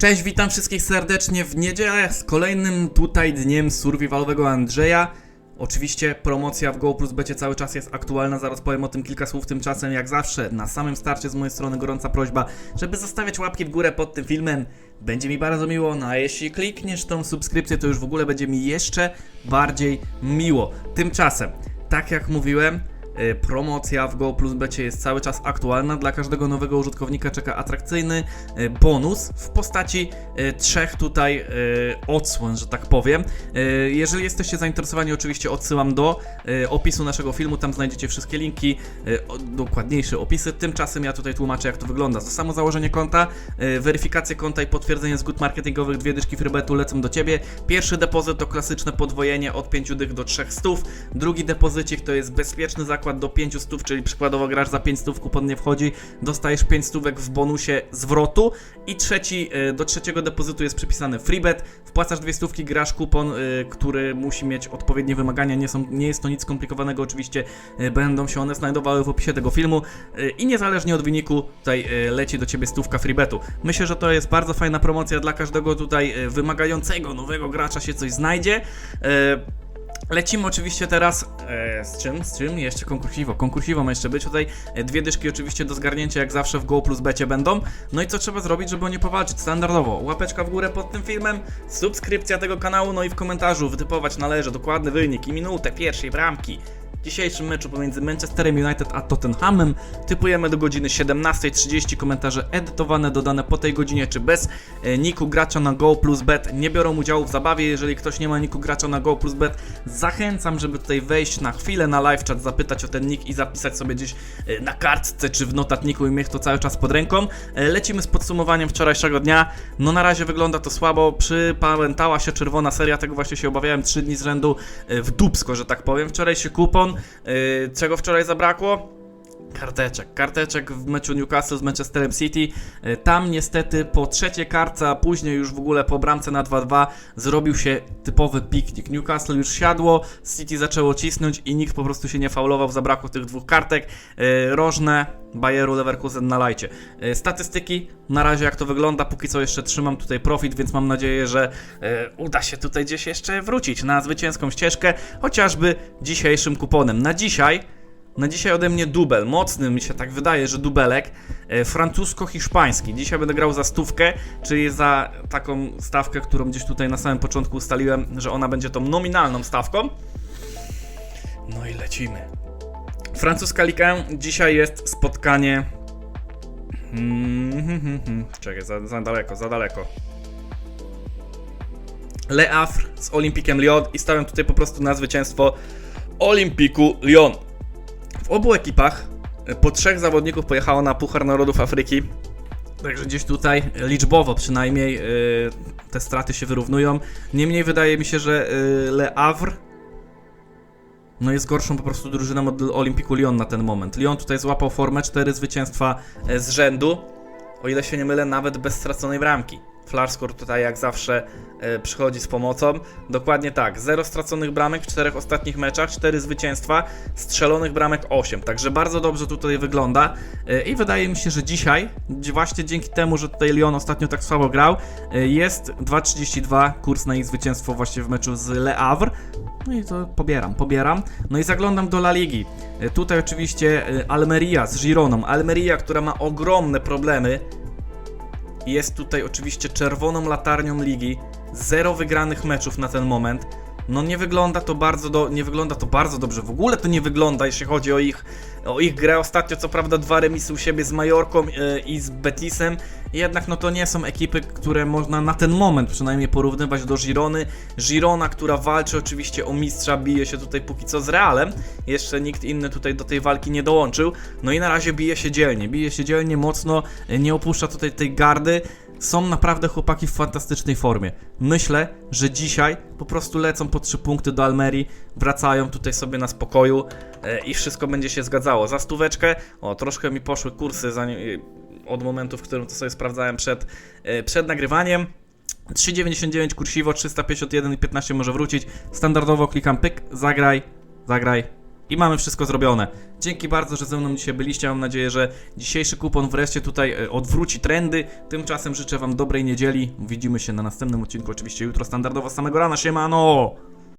Cześć, witam wszystkich serdecznie w niedzielę z kolejnym tutaj dniem survivalowego Andrzeja. Oczywiście promocja w Go Becie cały czas jest aktualna, zaraz powiem o tym kilka słów. Tymczasem, jak zawsze, na samym starcie z mojej strony gorąca prośba, żeby zostawiać łapki w górę pod tym filmem. Będzie mi bardzo miło, no a jeśli klikniesz tą subskrypcję, to już w ogóle będzie mi jeszcze bardziej miło. Tymczasem, tak jak mówiłem, Promocja w Go Plus Becie jest cały czas aktualna. Dla każdego nowego użytkownika czeka atrakcyjny e, bonus w postaci e, trzech tutaj e, odsłon, że tak powiem. E, Jeżeli jesteście zainteresowani, oczywiście odsyłam do e, opisu naszego filmu. Tam znajdziecie wszystkie linki, e, dokładniejsze opisy. Tymczasem ja tutaj tłumaczę, jak to wygląda. Za samo założenie konta, e, weryfikację konta i potwierdzenie zgód marketingowych, dwie dyszki freebetu lecą do Ciebie. Pierwszy depozyt to klasyczne podwojenie od 5 dych do 3 stów. Drugi depozycik to jest bezpieczny zakład do 5 stów, czyli przykładowo grasz za 5 stów, kupon nie wchodzi, dostajesz 5 stówek w bonusie zwrotu. I trzeci, e, do trzeciego depozytu jest przypisany freebet. Wpłacasz dwie stówki, grasz kupon, e, który musi mieć odpowiednie wymagania. Nie, są, nie jest to nic skomplikowanego, oczywiście e, będą się one znajdowały w opisie tego filmu. I niezależnie od wyniku, tutaj leci do ciebie stówka freebetu. Myślę, że to jest bardzo fajna promocja dla każdego tutaj wymagającego nowego gracza się coś znajdzie. Lecimy oczywiście teraz e, z czym? Z czym? Jeszcze konkursiwo. Konkursiwo ma jeszcze być. Tutaj e, dwie dyszki oczywiście do zgarnięcia, jak zawsze w Go plus becie będą. No i co trzeba zrobić, żeby o nie powalczyć? Standardowo. Łapeczka w górę pod tym filmem, subskrypcja tego kanału, no i w komentarzu wytypować należy dokładny wynik i minutę pierwszej bramki. Dzisiejszym meczu pomiędzy Manchesterem United a Tottenhamem typujemy do godziny 17.30 komentarze edytowane, dodane po tej godzinie czy bez e, niku gracza na Go plus Bet nie biorą udziału w zabawie. Jeżeli ktoś nie ma niku gracza na Go plus Bet, zachęcam, żeby tutaj wejść na chwilę na live chat, zapytać o ten nick i zapisać sobie gdzieś e, na kartce czy w notatniku i mieć to cały czas pod ręką. E, Lecimy z podsumowaniem wczorajszego dnia. No na razie wygląda to słabo. Przypamiętała się czerwona seria, tego właśnie się obawiałem 3 dni z rzędu w dupsko, że tak powiem. Wczorajszy kupon. E, Czego wczoraj zabrakło? Karteczek. Karteczek w meczu Newcastle z Manchesterem City. E, Tam niestety po trzeciej kartce, a później już w ogóle po bramce na 2-2 zrobił się typowy piknik. Newcastle już siadło, City zaczęło cisnąć i nikt po prostu się nie faulował, zabrakło tych dwóch kartek. E, Rożne, Bayeru, Leverkusen na lajcie. E, Statystyki, na razie jak to wygląda, póki co jeszcze trzymam tutaj profit, więc mam nadzieję, że uda się tutaj gdzieś jeszcze wrócić na zwycięską ścieżkę, chociażby dzisiejszym kuponem. Na dzisiaj na dzisiaj ode mnie dubel, mocny mi się tak wydaje, że dubelek e, francusko-hiszpański. Dzisiaj będę grał za stówkę, czyli za taką stawkę, którą gdzieś tutaj na samym początku ustaliłem, że ona będzie tą nominalną stawką. No i lecimy. Francuska Liga dzisiaj jest spotkanie. Hmm, hmm, hmm. Czekaj, za, za daleko, za daleko. Le Havre z Olympikiem Lyon i stawiam tutaj po prostu na zwycięstwo Olympiku Lyon. W obu ekipach e, po trzech zawodników pojechało na Puchar Narodów Afryki. Także gdzieś tutaj e, liczbowo przynajmniej e, te straty się wyrównują. Niemniej wydaje mi się, że Le Havre no jest gorszą po prostu drużyną od Olympiku Lyon na ten moment. Lyon tutaj złapał formę, cztery zwycięstwa z rzędu. O ile się nie mylę, nawet bez straconej bramki. Flarscore tutaj jak zawsze e, przychodzi z pomocą. Dokładnie tak, zero straconych bramek w czterech ostatnich meczach, cztery zwycięstwa, strzelonych bramek 8. Także bardzo dobrze tutaj wygląda. E, I wydaje mi się, że dzisiaj, dzi- właśnie dzięki temu, że tutaj Lyon ostatnio tak słabo grał, e, jest 2,32 kurs na ich zwycięstwo właśnie w meczu z Le Havre. No i to pobieram, pobieram. No i zaglądam do La Ligi. Tutaj oczywiście Almeria z Gironą. Almeria, która ma ogromne problemy jest tutaj oczywiście czerwoną latarnią ligi. Zero wygranych meczów na ten moment. No nie wygląda to bardzo do, nie wygląda to bardzo dobrze. W ogóle to nie wygląda, jeśli chodzi o ich, o ich grę. Ostatnio co prawda dwa remisy u siebie z Majorką e, i z Betisem. Jednak no to nie są ekipy, które można na ten moment przynajmniej porównywać do Girony. Girona, która walczy oczywiście o mistrza, bije się tutaj póki co z Realem. Jeszcze nikt inny tutaj do tej walki nie dołączył. No i na razie bije się dzielnie, bije się dzielnie mocno, e, nie opuszcza tutaj tej gardy. Są naprawdę chłopaki w fantastycznej formie. Myślę, że dzisiaj po prostu lecą po trzy punkty do Almerii, wracają tutaj sobie na spokoju e, i wszystko będzie się zgadzało. Za stóweczkę, o troszkę mi poszły kursy e, od momentu, w którym to sobie sprawdzałem przed, e, przed nagrywaniem. 3,99 kursiwo, 351 i 15 może wrócić. Standardowo klikam pyk, zagraj, zagraj, i mamy wszystko zrobione. Dzięki bardzo, że ze mną dzisiaj byliście. Mam nadzieję, że dzisiejszy kupon wreszcie tutaj e, odwróci trendy. Tymczasem życzę Wam dobrej niedzieli. Widzimy się na następnym odcinku, oczywiście jutro standardowo z samego rana. Siemano!